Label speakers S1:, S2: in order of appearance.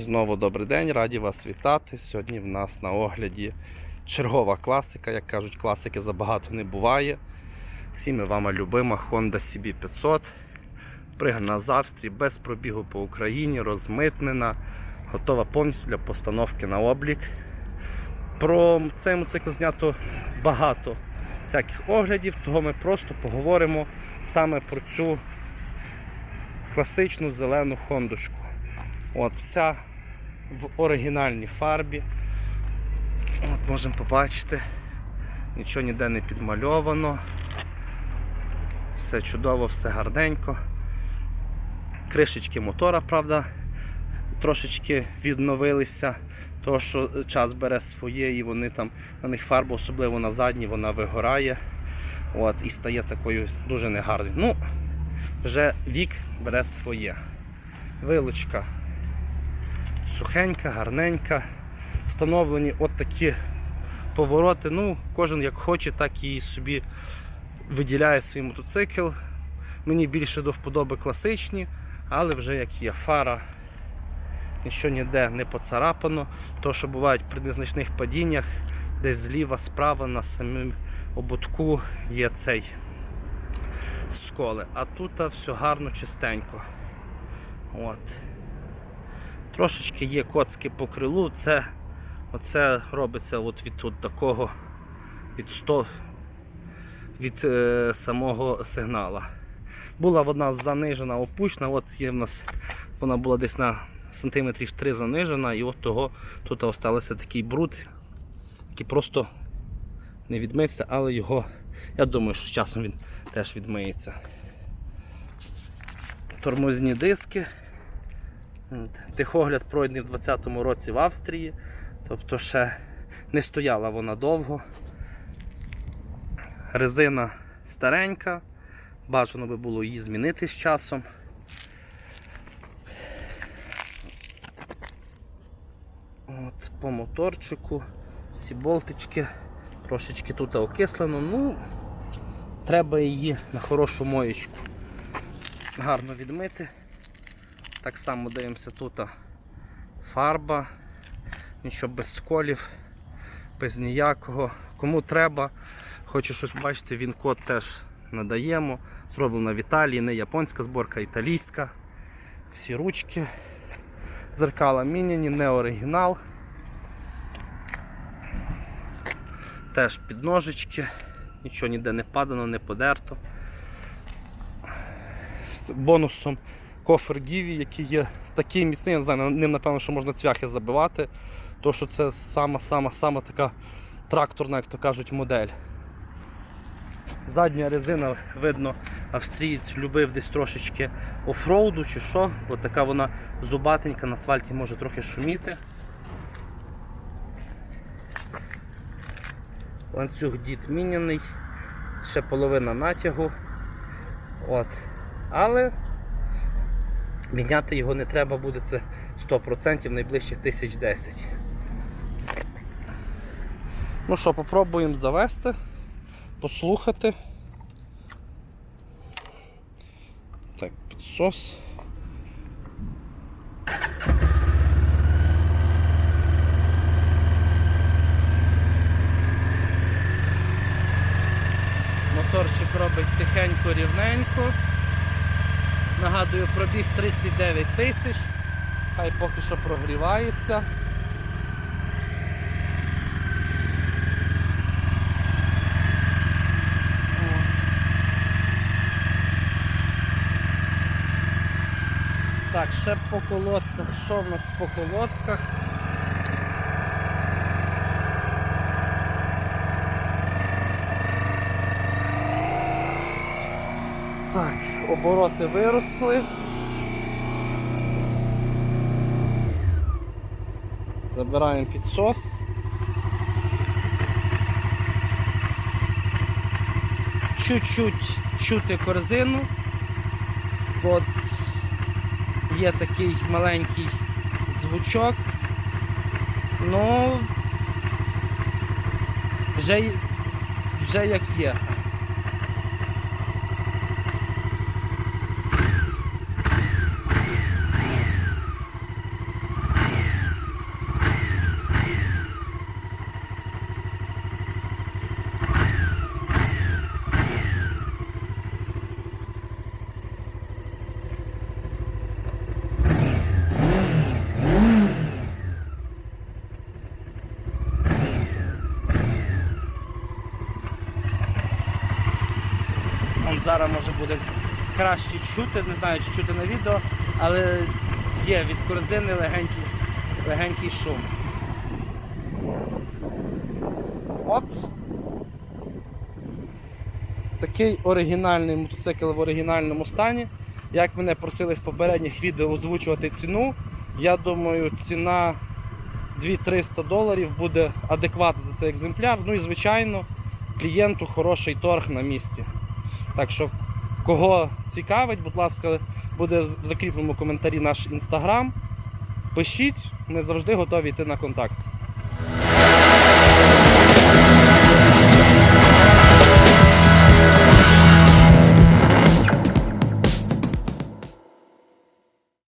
S1: Знову добрий день, раді вас вітати. Сьогодні в нас на огляді чергова класика. Як кажуть, класики забагато не буває. Всіми вами любима Honda CB500. Пригнана з Австрії, без пробігу по Україні, розмитнена, готова повністю для постановки на облік. Про цей мотоцикл знято багато всяких оглядів, того ми просто поговоримо саме про цю класичну зелену хондочку. От, вся в оригінальній фарбі. От Можемо побачити, нічого ніде не підмальовано. Все чудово, все гарненько. Кришечки мотора, правда, трошечки відновилися, тому що час бере своє і вони там, на них фарба, особливо на задній, вона вигорає. От, і стає такою дуже негарною. Ну, вже вік бере своє. Вилучка сухенька, гарненька. Встановлені от такі повороти. Ну, кожен як хоче, так і собі виділяє свій мотоцикл. Мені більше до вподоби класичні, але вже як є фара, нічого ніде не поцарапано. То, що бувають при незначних падіннях, десь зліва, справа на самому ободку є цей сколи. А тут все гарно, чистенько. От. Трошечки є коцки по крилу, це оце робиться от від от такого від 100 від е, самого сигнала. Була вона занижена, опущена, от є в нас вона була десь на сантиметрів 3 занижена, і от того тут залишився такий бруд, який просто не відмився, але його, я думаю, що з часом він теж відмиється. Тормозні диски. Тихогляд пройдений в 2020 році в Австрії, тобто ще не стояла вона довго. Резина старенька, бажано би було її змінити з часом. От, По моторчику, всі болтички, трошечки тут окислено, ну, треба її на хорошу моєчку гарно відмити. Так само дивимося тут фарба, нічого без сколів, без ніякого. Кому треба, хочу щось бачити, він код теж надаємо. Зроблена в Італії, не японська зборка, а італійська. Всі ручки, зеркала міняні, не оригінал. Теж підножечки, нічого ніде не падано, не подерто. З бонусом кофер Гіві, який є такий міцний, я не знаю, ним напевно, що можна цвяхи забивати, то що це сама-сама-сама така тракторна, як то кажуть, модель. Задня резина, видно, австрієць любив десь трошечки офроуду чи що, бо така вона зубатенька, на асфальті може трохи шуміти. Ланцюг дід міняний, ще половина натягу. От. Але Міняти його не треба буде, це 100% найближчих 1010. Ну що, попробуємо завести, послухати. Так, підсос. Моторчик робить тихенько, рівненько. Нагадую, пробіг 39 тисяч, хай поки що прогрівається. Так, ще по колодках. Що в нас по колодках? Так, обороти виросли. Забираємо підсос. Чуть-чуть чути корзину. От є такий маленький звучок. Ну вже, вже як є. Зараз може буде краще чути, не знаю, чи чути на відео, але є від корзини легенький, легенький шум. От такий оригінальний мотоцикл в оригінальному стані. Як мене просили в попередніх відео озвучувати ціну, я думаю, ціна 2300 доларів буде адекватна за цей екземпляр. Ну і звичайно, клієнту хороший торг на місці. Так що, кого цікавить, будь ласка, буде в закріпленому коментарі наш інстаграм. Пишіть, ми завжди готові йти на контакт.